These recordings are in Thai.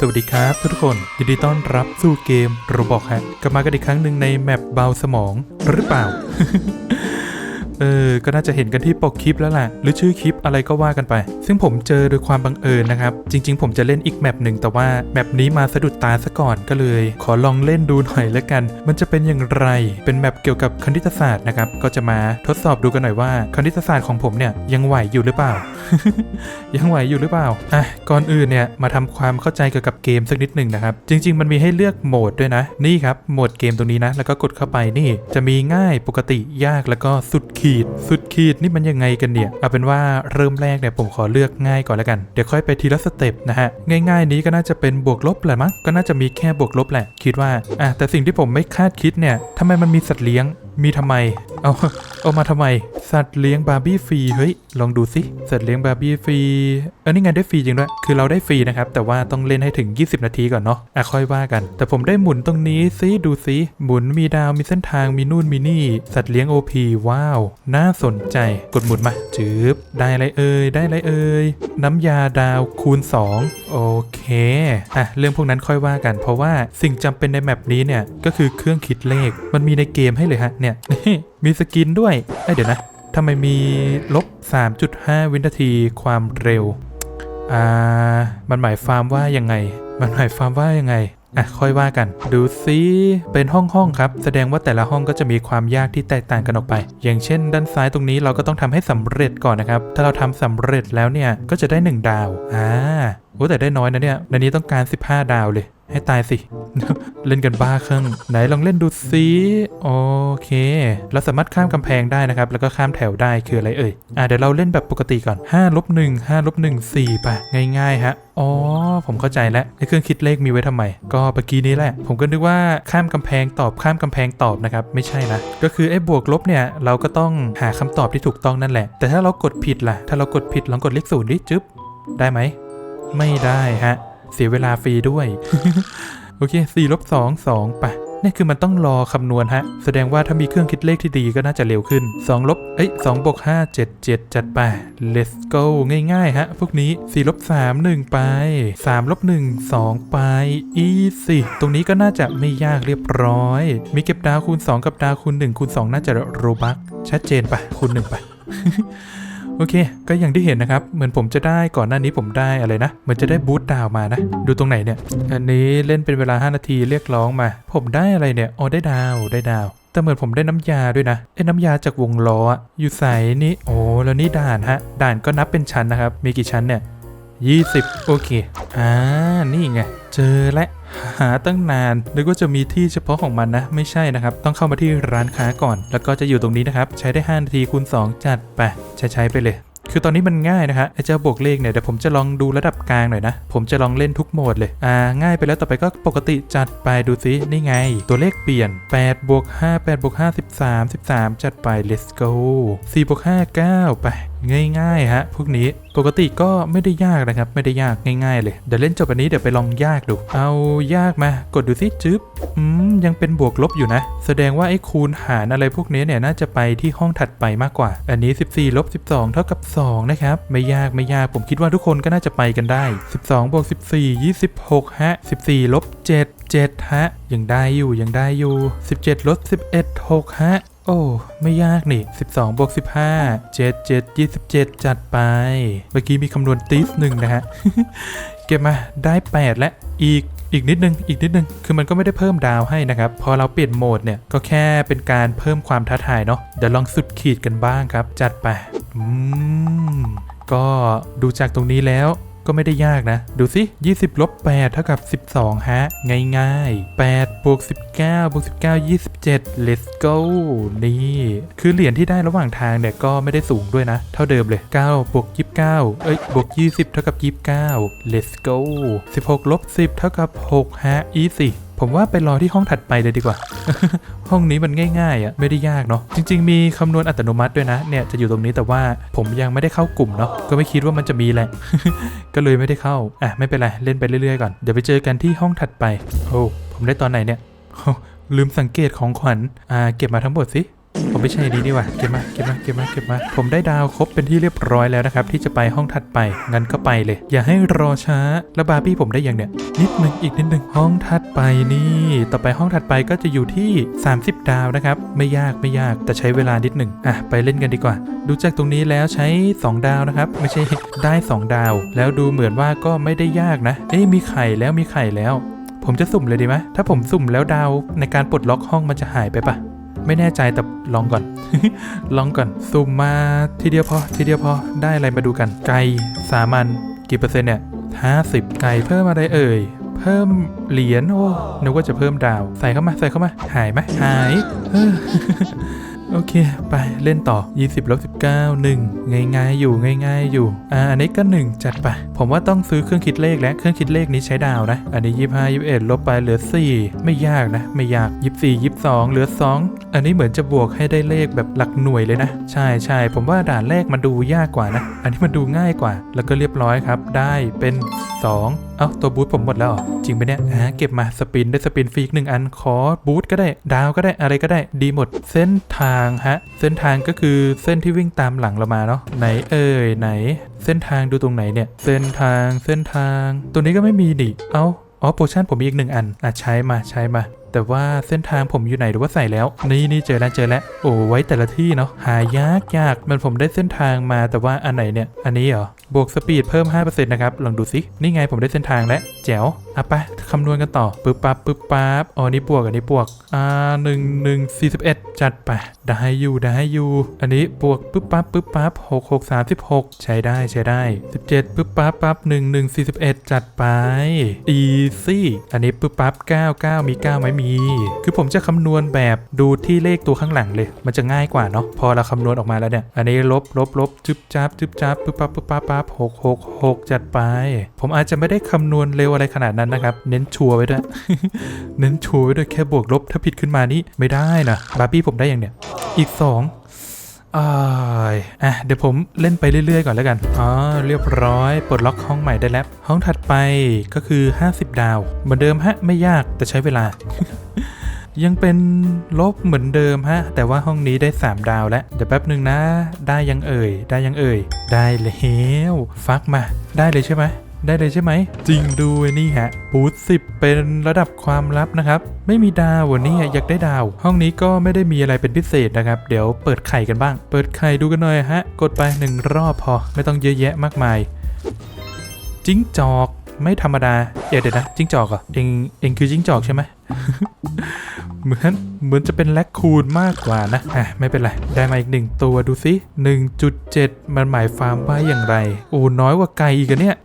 สวัสดีครับทุกคนยินดีต้อนรับสู่เกมโรบอกฮะกลับมากันอีกครั้งหนึ่งในแมปเบาสมองหรือเปล่า เออ ก็น่าจะเห็นกันที่ปกคลิปแล้วล่ะหรือชื่อคลิปอะไรก็ว่ากันไป ซึ่งผมเจอโดยความบังเอิญนะครับ จริง ๆ ผมจะเล่นอีกแมปหนึ่งแต่ว่าแมปนี้มาสะดุดตาซะก่อนก็เลย ขอลองเล่นดูหน่อยแล้วกัน มันจะเป็นอย่างไร เป็นแมปเกี่ยวกับคณิตศาสตร์นะครับ ก็จะมาทดสอบดูกันหน่อยว่าคณิตศาสตร์ของผมเนี่ยยังไหวอยู่หรือเปล่า ยังไหวอยู่หรือเปล่า อะ ก่อนอื่นเนี่ยมาทำความเข้าใจเกี่ยวกับเกมสักนิดหนึ่งนะครับ จริง ๆ มันมีให้เลือกโหมดด้วยนะ นี่ครับ โหมดเกมตรงนี้นะ แล้วก็กดเข้าไปนี่ จะมีง่าย ปกติ ยาก แล้วก็สุดขีด สุดขีดนี่มันยังไงกันเนี่ย เอาเป็นว่าเริ่มแรกเนี่ยผมขอเลือกง่ายก่อนแล้วกัน เดี๋ยวค่อยไปทีละสเต็ปนะฮะ ง่ายๆนี้ก็น่าจะเป็นบวกลบแหละมั้ง ก็น่าจะมีแค่บวกลบแหละ คิดว่า อะแต่สิ่งที่ผมไม่คาดคิดเนี่ยทำไมมันมีสัตว์เลี้ยง มีทำไม เอาเอามาทำไม สัตว์เลี้ยงบาร์บี้ฟรี เฮ้ย ลองดูสิ สัตว์เลี้ยงบาร์บี้ฟรี เออนี่ไงได้ฟรีจริงด้วย คือเราได้ฟรีนะครับ แต่ว่าต้องเล่นให้ถึง 20 นาทีก่อนเนาะ อะค่อยว่ากัน แต่ผมได้หมุนตรงนี้ซิดูซิ หมุนมีดาว มีเส้นทาง มีนู่น มีนี่ สัตว์เลี้ยง OP ว้าว น่าสนใจ กดหมุนมา จืบได้ไรเอ่ย ได้ไรเอ่ย น้ำยาดาวคูณ 2 โอเค อะเรื่องพวกนั้นค่อยว่ากัน เพราะว่าสิ่งจำเป็นในแมปนี้เนี่ย ก็คือเครื่องคิดเลข มันมีในเกมให้เลยฮะเนี่ยมีสกินด้วยเอ้เดี๋ยวนะทำไมมีลบ 3.5 วินาทีความเร็ว อ่า มันหมายความว่ายังไง มันหมายความว่ายังไง อะ ค่อยว่ากัน ดูซิเป็นห้องห้องครับ แสดงว่าแต่ละห้องก็จะมีความยากที่แตกต่างกันออกไป อย่างเช่น ด้านซ้ายตรงนี้เราก็ต้องทำให้สำเร็จก่อนนะครับ ถ้าเราทำสำเร็จแล้วเนี่ย ก็จะได้ 1 ดาว อ่า โอ้แต่ได้น้อยนะเนี่ยในนี้ต้องการ 15 ดาวเลย ให้ตายสิ เล่นกันบ้าเครื่องไหนลองเล่นดูซิโอเค เราสามารถข้ามกำแพงได้นะครับ แล้วก็ข้ามแถวได้คืออะไรเอ่ย อะเดี๋ยวเราเล่นแบบปกติก่อน5ลบ1 5ลบ1 4ป่ะ ง่ายๆฮะอ๋อ ผมเข้าใจแล้วไอ้เครื่องคิดเลขมีไว้ทำไม ก็เมื่อกี้นี้แหละ ผมก็นึกว่าข้ามกำแพงตอบข้ามกำแพงตอบนะครับ ไม่ใช่นะ ก็คือไอ้บวกลบเนี่ย เราก็ต้องหาคำตอบที่ถูกต้องนั่นแหละ แต่ถ้าเรากดผิดล่ะ ถ้าเรากดผิดลองกดเลขศูนย์ดิจึ๊บได้ไหม ไม่ได้ฮะ เสียเวลาฟรีด้วย โอเค4ลบ2 2ไปนี่คือมันต้องรอคำนวณฮะ แสดงว่าถ้ามีเครื่องคิดเลขที่ดีก็น่าจะเร็วขึ้น 2 ลบ เอ้ย2บวก5 7 7 จัดไป let's go ง่ายๆ ฮะ พวกนี้ 4 ลบ 3 1 ไป 3 ลบ 1 2 ไป easy ตรงนี้ก็น่าจะไม่ยากเรียบร้อย มีเก็บดาวคูณ 2 กับดาวคูณ 1 คูณ 2 น่าจะโรบักชัดเจนไป คูณ 1 ไป โอเค ก็อย่างที่เห็นนะครับ เหมือนผมจะได้ก่อนหน้านี้ผมได้อะไรนะ เหมือนจะได้บูตดาวมานะ ดูตรงไหนเนี่ย อันนี้เล่นเป็นเวลา 5 นาทีเรียกร้องมา ผมได้อะไรเนี่ยอ๋อได้ดาวได้ดาวแต่เหมือนผมได้น้ำยาด้วยนะไอ้น้ำยาจากวงล้ออยู่ใสนี่โอ้แล้วนี่ด่านฮะ ด่านก็นับเป็นชั้นนะครับ มีกี่ชั้นเนี่ย20 โอเค อ่า นี่ไง เจอและ หาตั้งนานนึกว่าจะมีที่เฉพาะของมันนะ ไม่ใช่นะครับ ต้องเข้ามาที่ร้านค้าก่อน แล้วก็จะอยู่ตรงนี้นะครับ ใช้ได้ 5 นาทีคูณ2 จัดไปใช้ใช้ไปเลย คือตอนนี้มันง่ายนะฮะไอ้เจ้าบวกเลขเนี่ยเดี๋ยวผมจะลองดูระดับกลางหน่อยนะ ผมจะลองเล่นทุกโหมดเลยอ่าง่ายไปแล้วต่อไปก็ปกติจัดไปดูซินี่ไง ตัวเลขเปลี่ยน8บวก5 8บวก5 13 13 จัดไป let's go 4บวก5 9 ไป ง่ายๆฮะพวกนี้ปกติก็ไม่ได้ยากนะครับไม่ได้ยากง่ายๆเลยเดี๋ยวเล่นจบอันนี้เดี๋ยวไปลองยากดู เอายากมากดดูสิจึ๊บอืมยังเป็นบวกลบอยู่นะ แสดงว่าไอ้คูณหารอะไรพวกนี้เนี่ยน่าจะไปที่ห้องถัดไปมากกว่า อันนี้ 14ลบ12 เท่ากับ 2 นะครับ ไม่ยากไม่ยากผมคิดว่าทุกคนก็น่าจะไปกันได้ 12บวก14 26 ฮะ 14ลบ7 7 ฮะ ยังได้อยู่ยังได้อยู่ 17ลบ11 6 ฮะ โอ้ ไม่ยากนี่ 12บวก15 7 7 27 จัดไป เมื่อกี้มีคำนวณติสหนึ่งนะฮะ เก็บมาได้ 8 และอีกอีกนิดนึง อีกนิดนึง คือมันก็ไม่ได้เพิ่มดาวให้นะครับ พอเราเปลี่ยนโหมดเนี่ย ก็แค่เป็นการเพิ่มความท้าทายเนาะ เดี๋ยวลองสุดขีดกันบ้างครับ จัดไป อืม ก็ดูจากตรงนี้แล้ว ก็ไม่ได้ยากนะ ดูสิ20ลบ8เท่ากับ 12 ฮะ ง่ายๆ8บวก19บวก19 27 let's go นี่ คือเหรียญที่ได้ระหว่างทางเนี่ยก็ไม่ได้สูงด้วยนะ เท่าเดิมเลย9บวก29 เอ้ยบวก20 เท่ากับ 29 let's go 16ลบ10 เท่ากับ 6 ฮะ easy ผมว่าไปรอที่ห้องถัดไปเลยดีกว่า ห้องนี้มันง่ายๆอะไม่ได้ยากเนาะจริง ๆ มีคำนวณอัตโนมัติด้วยนะเนี่ยจะอยู่ตรงนี้แต่ว่าผมยังไม่ได้เข้ากลุ่มเนาะก็ไม่คิดว่ามันจะมีแหละ ก็เลยไม่ได้เข้าอะไม่เป็นไรเล่นไปเรื่อยๆก่อนเดี๋ยวไปเจอกันที่ห้องถัดไปโอ้ผมได้ตอนไหนเนี่ยลืมสังเกตของขวัญอ่าเก็บมาทั้งหมดสิ ผมไม่ใช่ดีนี่ว่าเก็บมาเก็บมาเก็บมาเก็บมา ผมได้ดาวครบเป็นที่เรียบร้อยแล้วนะครับ ที่จะไปห้องถัดไป งั้นก็ไปเลย อย่าให้รอช้า แล้วบาร์บี้ผมได้ยังเนี่ย นิดหนึ่งอีกนิดหนึ่งห้องถัดไปนี่ ต่อไปห้องถัดไปก็จะอยู่ที่ 30 ดาวนะครับ ไม่ยากไม่ยากแต่ใช้เวลานิดหนึ่งอะไปเล่นกันดีกว่า ดูจากตรงนี้แล้วใช้ 2 ดาวนะครับ ไม่ใช่ได้ 2 ดาว แล้วดูเหมือนว่าก็ไม่ได้ยากนะ เอ๊ะมีไข่แล้วมีไข่แล้ว ผมจะสุ่มเลยดีไหมถ้าผมสุ่มแล้วดาวในการปลดล็อกห้องมันจะหายไปปะ ไม่แน่ใจแต่ลองก่อน ลองก่อนสุ่มมาทีเดียวพอทีเดียวพอได้อะไรมาดูกัน ไก่สามัญกี่เปอร์เซ็นต์เนี่ยห้าสิบไก่เพิ่มอะไรเอ่ย เพิ่มเหรียญโอ้นึกว่าจะเพิ่มดาว ใส่เข้ามาใส่เข้ามา หายไหมหายเออ โอเค ไปเล่นต่อ 20ลบ19 1 ง่ายๆอยู่ง่ายๆอยู่ อ่าอันนี้ก็ 1 จัดไป ผมว่าต้องซื้อเครื่องคิดเลขและเครื่องคิดเลขนี้ใช้ดาวนะ อันนี้ 25 21 ลบไปเหลือ 4 ไม่ยากนะ ไม่ยาก 24 22 เหลือ 2 อันนี้เหมือนจะบวกให้ได้เลขแบบหลักหน่วยเลยนะ ใช่ใช่ผมว่าด่านแรกมันดูยากกว่านะ อันนี้มันดูง่ายกว่า แล้วก็เรียบร้อยครับ ได้เป็น 2เอ้าตัวบูทผมหมดแล้วจริงไปะเนี่ยอ่าเก็บมาสปินได้สปินฟรีอีกหนึ่งอัน ขอบูทก็ได้ ดาวก็ได้อะไรก็ได้ดีหมด เส้นทางฮะ เส้นทางก็คือเส้นที่วิ่งตามหลังเรามาเนาะไหนเอ่ยไหน เส้นทางดูตรงไหนเนี่ย เส้นทางเส้นทาง ตัวนี้ก็ไม่มีดิ เอ้าอ๋อโพชั่นผมมีอีกหนึ่งอันอะใช้มาใช้มา แต่ว่าเส้นทางผมอยู่ไหนหรือว่าใส่แล้ว นี่นี่เจอแล้วเจอแล้ว โอ้ไว้แต่ละที่เนาะหายากยากมันผมได้เส้นทางมาแต่ว่าอันไหนเนี่ยอันนี้เหรอบวกสปีดเพิ่ม 5%นะครับลองดูสินี่ไงผมได้เส้นทางแล้วแจ๋วอะไปคำนวณกันต่อปึ๊บปั๊บปึ๊บปั๊บอ๋อนี่บวกอันนี้บวกอ่าหนึ่งหนึ่งสี่สิบเอ็ดจัดไปได้อยู่ได้อยู่อันนี้บวกปึ๊บปั๊บปึ๊บปั๊บหกหกสามสิบหกใช้ได้ใช้ได้สิบเจ็ดปึ๊บปั๊บปั๊บหนึ่งหนึ่งสี่สิบเอ็ดจัดไป easy อันนี้ปึ๊บปั๊บเก้าเก้ามีเก้าไหมมี คือผมจะคำนวณแบบดูที่เลขตัวข้างหลังเลย มันจะง่ายกว่าเนาะ พอเราคำนวณออกมาแล้วเนี่ย อันนี้ลบลบลบจึบจับจึบจับปึ๊บปั๊บปึ๊บปั๊บปั๊บหกหกหกจัดไป ผมอาจจะไม่ได้คำนวณเร็วอะไรขนาดนั้นนะครับ เน้นชัวร์ไว้ด้วย เน้นชัวร์ไว้ด้วยแค่บวกลบถ้าผิดขึ้นมานี่ไม่ได้นะ บาร์บี้ผมได้อย่างเนี้ย อีกสอง อ่ายอะเดี๋ยวผมเล่นไปเรื่อยๆก่อนแล้วกัน อ๋อ เรียบร้อยปลดล็อกห้องใหม่ได้แล้ว ห้องถัดไปก็คือ 50 ดาว เหมือนเดิมฮะ ไม่ยากแต่ใช้เวลา ยังเป็นลบเหมือนเดิมฮะ แต่ว่าห้องนี้ได้ 3 ดาวแล้ว เดี๋ยวแป๊บหนึ่งนะ ได้ยังเอ่ย ได้ยังเอ่ย ได้แล้ว ฟักมา ได้เลยใช่ไหม ได้เลยใช่ไหม จริงด้วยนี่ฮะบูธสิบเป็นระดับความลับนะครับ ไม่มีดาววันนี้อยากได้ดาว ห้องนี้ก็ไม่ได้มีอะไรเป็นพิเศษนะครับ เดี๋ยวเปิดไข่กันบ้าง เปิดไข่ดูกันหน่อยฮะ กดไปหนึ่งรอบพอ ไม่ต้องเยอะแยะมากมาย จิ้งจอกไม่ธรรมดา เดี๋ยวเดี๋ยวนะจิ้งจอกเหรอเองเองคือจิ้งจอกใช่ไหม เหมือนเหมือนจะเป็นแลคคูนมากกว่านะอะไม่เป็นไร ได้มาอีกหนึ่งตัวดูสิ1.7 มันหมายความว่าอย่างไรโอ้น้อยกว่าไก่อีกเนี่ย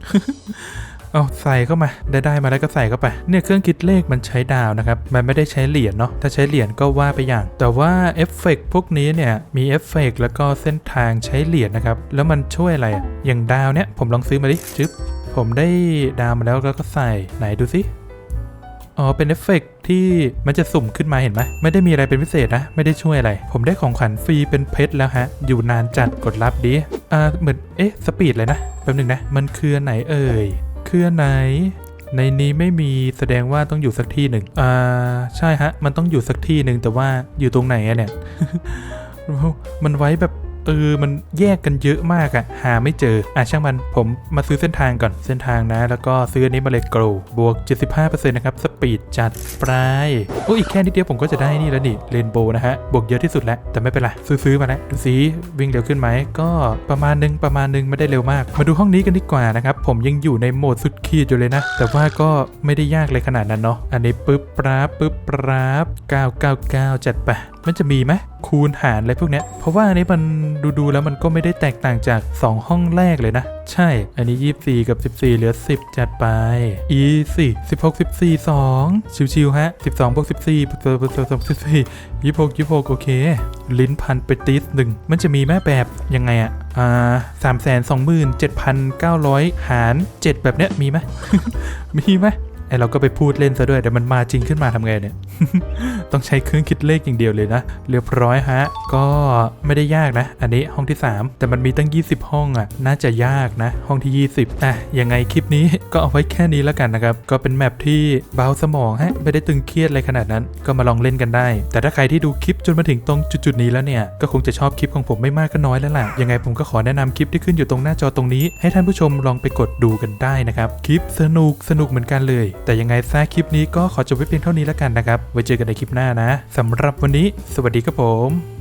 เอาใส่เข้ามาได้ได้มาแล้วก็ใส่เข้าไป เนี่ยเครื่องคิดเลขมันใช้ดาวนะครับ มันไม่ได้ใช้เหรียญเนาะถ้าใช้เหรียญก็ว่าไปอย่าง แต่ว่าเอฟเฟกต์พวกนี้เนี่ยมีเอฟเฟกต์แล้วก็เส้นทางใช้เหรียญนะครับ แล้วมันช่วยอะไรอะอย่างดาวเนี่ยผมลองซื้อมาดิจึ๊บผมได้ดาวมาแล้วแล้วก็ใส่ไหนดูสิ อ๋อ เป็นเอฟเฟกต์ที่มันจะสุ่มขึ้นมาเห็นไหมไม่ได้มีอะไรเป็นพิเศษนะ ไม่ได้ช่วยอะไร ผมได้ของขวัญฟรีเป็นเพชรแล้วฮะ อยู่นานจัดกดรับดิอ่าเหมือนเอ๊ะสปีดเลยนะแป๊บหนึงนะ มันคือไหนเอ่ยคือไหน ในนี้ไม่มีแสดงว่าต้องอยู่สักที่หนึ่งอ่าใช่ฮะ มันต้องอยู่สักที่หนึ่งแต่ว่าอยู่ตรงไหนอะเนี่ยมันไว้แบบ เออมันแยกกันเยอะมากอะหาไม่เจออะช่างมันผมมาซื้อเส้นทางก่อนเส้นทางนะ แล้วก็ซื้ออันนี้มาเลยโกลบวก 75%นะครับสปีดจัดปลายโอ้อีกแค่นิดเดียวผมก็จะได้นี่แล้วนี่เรนโบว์นะฮะบวกเยอะที่สุดแล้ว แต่ไม่เป็นไรซื้อๆมาแล้วดูสิวิ่งเร็วขึ้นไหมก็ประมาณนึงประมาณนึงไม่ได้เร็วมาก มาดูห้องนี้กันดีกว่านะครับผมยังอยู่ในโหมดสุดขีดอยู่เลยนะ แต่ว่าก็ไม่ได้ยากเลยขนาดนั้นเนาะอันนี้ปึ๊บปราบปึ๊บปราบ999จัดไป มันจะมีไหมคูณหารอะไรพวกเนี้ย เพราะว่าอันนี้มันดูดูๆแล้วมันก็ไม่ได้แตกต่างจาก 2 ห้องแรกเลยนะ ใช่ อันนี้ 24 กับ 14 เหลือ 10 จัดไป e 4 16 14 2 ชิวๆฮะ 12บวก14บวกบวกบวกบวก14 26 26 โอเค ลิ้นพันไปติสหนึ่ง มันจะมีแม่แบบยังไงอะอ่าสามแสนสองหมื่นเจ็ดพันเก้าร้อยหารเจ็ดแบบเนี้ยมีไหมมีไหม เราก็ไปพูดเล่นซะด้วยเดี๋ยวมันมาจริงขึ้นมาทำไงเนี่ย ต้องใช้เครื่องคิดเลขอย่างเดียวเลยนะเรียบร้อยฮะ ก็ไม่ได้ยากนะ อันนี้ห้องที่ 3 แต่มันมีตั้ง 20 ห้องอะ่ะ น่าจะยากนะ ห้องที่ 20อะยังไงคลิปนี้ก็เอาไว้แค่นี้แล้วกันนะครับ ก็เป็นแมปที่เบาสมองฮะไม่ได้ตึงเครียดอะไรขนาดนั้น ก็มาลองเล่นกันได้ แต่ถ้าใครที่ดูคลิปจนมาถึงตรงจุดๆนี้แล้วเนี่ยก็คงจะชอบคลิปของผมไม่มากก็น้อยแล้วล่ะยังไงผมก็ขอแนะนำคลิปที่ขึ้นอยู่ตรงหน้าจอตรงนี้ ให้ท่านผู้ชมลองไปกดดูกันได้นะครับคลิปสนุกสนุกเหมือนกันเลยแต่ยังไงซะคลิปนี้ก็ขอจบไว้เพียงเท่านี้แล้วกันนะครับ ไว้เจอกันในคลิปหน้านะสำหรับวันนี้ สวัสดีครับผม